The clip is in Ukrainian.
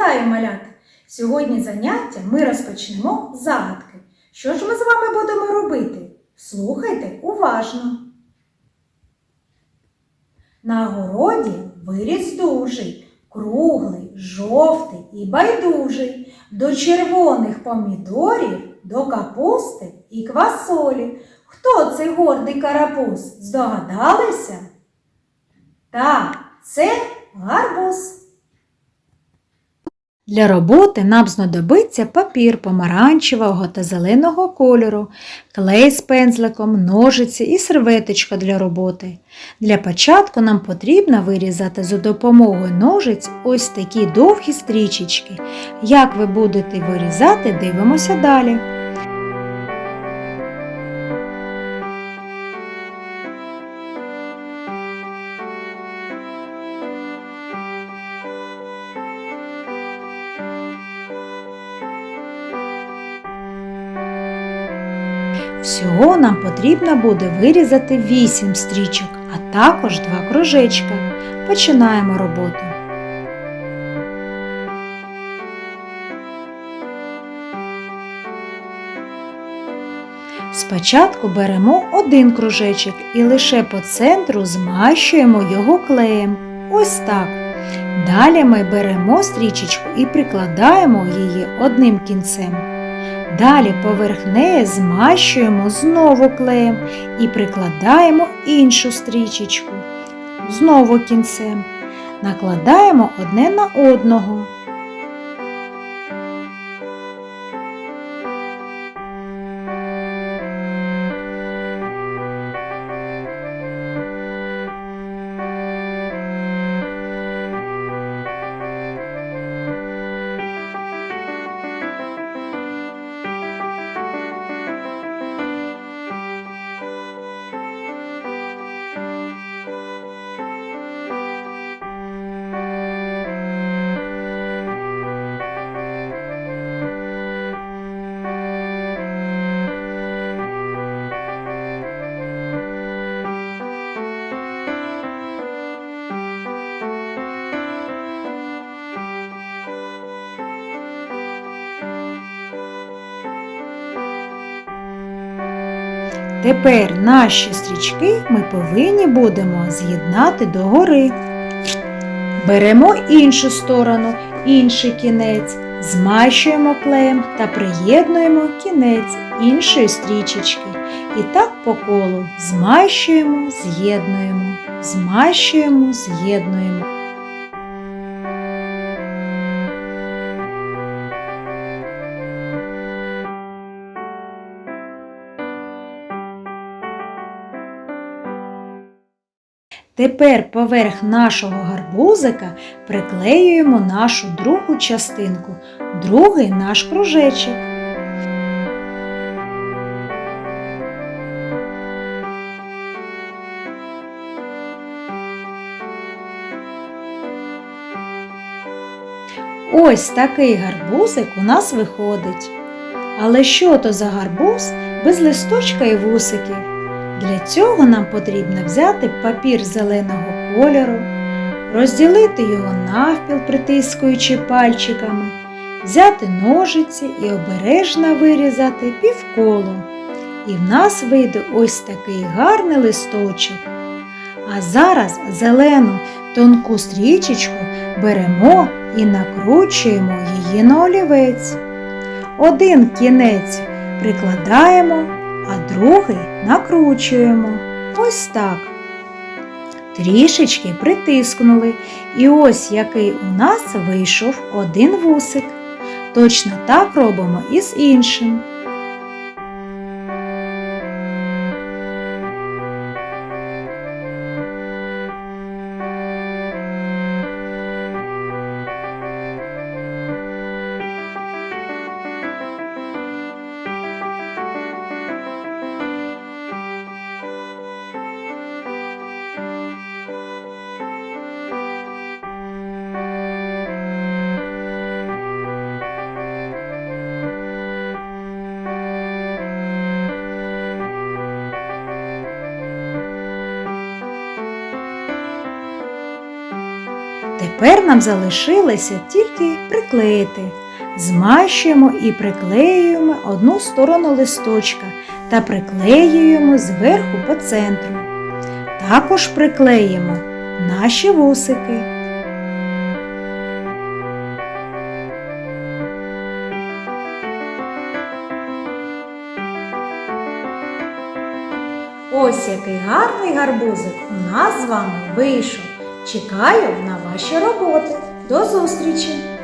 Вітаю, малята! Сьогодні заняття ми розпочнемо з загадки. Що ж ми з вами будемо робити? Слухайте уважно. На городі виріс дужий, круглий, жовтий і байдужий, до червоних помідорів, до капусти і квасолі. Хто цей гордий карапуз? Здогадалися? Так, це гарбуз. Для роботи нам знадобиться папір помаранчевого та зеленого кольору, клей з пензликом, ножиці і серветочка для роботи. Для початку нам потрібно вирізати за допомогою ножиць ось такі довгі стрічечки. Як ви будете вирізати, дивимося далі. Всього нам потрібно буде вирізати 8 стрічок, а також 2 кружечка. Починаємо роботу. Спочатку беремо один кружечок і лише по центру змащуємо його клеєм. Ось так. Далі ми беремо стрічечку і прикладаємо її одним кінцем. Далі поверх неї змащуємо знову клеєм і прикладаємо іншу стрічечку. Знову кінцем. Накладаємо одне на одного. Тепер наші стрічки ми повинні будемо з'єднати догори. Беремо іншу сторону, інший кінець, змащуємо клеєм та приєднуємо кінець іншої стрічечки. І так по колу змащуємо, з'єднуємо, змащуємо, з'єднуємо. Тепер поверх нашого гарбузика приклеюємо нашу другу частинку, другий наш кружечок. Ось такий гарбузик у нас виходить. Але що то за гарбуз без листочка і вусиків? Для цього нам потрібно взяти папір зеленого кольору, розділити його навпіл, притискуючи пальчиками, взяти ножиці і обережно вирізати півколо. І в нас вийде ось такий гарний листочок. А зараз зелену тонку стрічечку беремо і накручуємо її на олівець. Один кінець прикладаємо а другий накручуємо. Ось так. Трішечки притискнули, і ось який у нас вийшов один вусик. Точно так робимо і з іншим. Тепер нам залишилося тільки приклеїти. Змащуємо і приклеюємо одну сторону листочка та приклеюємо зверху по центру. Також приклеїмо наші вусики. Ось який гарний гарбузик у нас з вами вийшов. Чекаю на ваші роботи. До зустрічі!